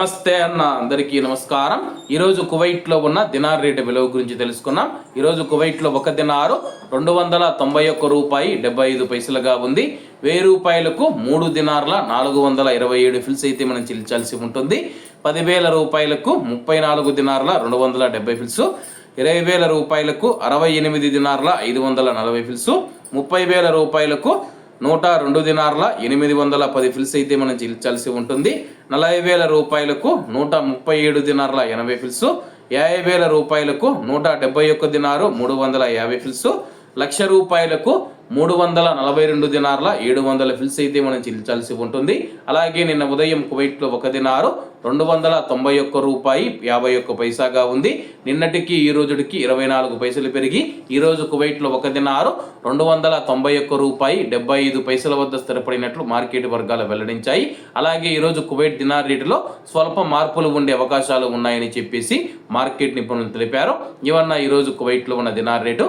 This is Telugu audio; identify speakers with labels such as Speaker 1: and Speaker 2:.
Speaker 1: నమస్తే అన్న అందరికీ నమస్కారం. ఈరోజు కువైట్లో ఉన్న దినార్ రేటు విలువ గురించి తెలుసుకున్నాం. ఈరోజు కువైట్లో ఒక దినారు రెండు వందల తొంభై ఒక్క రూపాయి డెబ్బై ఐదు పైసలుగా ఉంది. వెయ్యి రూపాయలకు మూడు దినార్ల నాలుగు వందల ఇరవై ఏడు ఫిల్స్ అయితే మనం చెల్లించాల్సి ఉంటుంది. పదివేల రూపాయలకు ముప్పై నాలుగు దినార్ల రెండు వందల డెబ్బై ఫిల్స్. ఇరవై వేల రూపాయలకు అరవై ఎనిమిది దినార్ల ఐదు వందల నలభై ఫిల్స్. ముప్పై వేల రూపాయలకు నూట రెండు దినార్ల ఎనిమిది వందల పది ఫిల్స్ అయితే మనం చెల్లించాల్సి ఉంటుంది. నలభై వేల రూపాయలకు నూట ముప్పై ఏడు దినార్ల ఎనభై ఫిల్స్ యాభై వేల రూపాయలకు నూట డెబ్బై ఒక్క దినారు మూడు వందల యాభై ఫిల్స్ లక్ష రూపాయలకు మూడు వందల నలభై రెండు దినార్ల ఏడు వందల ఫిల్స్ అయితే మనం చెల్లించాల్సి ఉంటుంది. అలాగే నిన్న ఉదయం కువైట్లో ఒక దినారు రెండు వందల తొంభై ఒక్క రూపాయి యాభై ఒక్క పైసాగా ఉంది. నిన్నటికి ఈ రోజుకి ఇరవై నాలుగు పైసలు పెరిగి ఈరోజు కువైట్లో ఒక దినారు రెండు వందల తొంభై ఒక్క రూపాయి డెబ్బై ఐదు పైసల వద్ద స్థిరపడినట్లు మార్కెట్ వర్గాలు వెల్లడించాయి. అలాగే ఈరోజు కువైట్ దినార్ రేటులో స్వల్ప మార్పులు ఉండే అవకాశాలు ఉన్నాయని చెప్పేసి మార్కెట్ నిపుణులు తెలిపారు. ఇవన్న ఈరోజు కువైట్లో ఉన్న దినార్ రేటు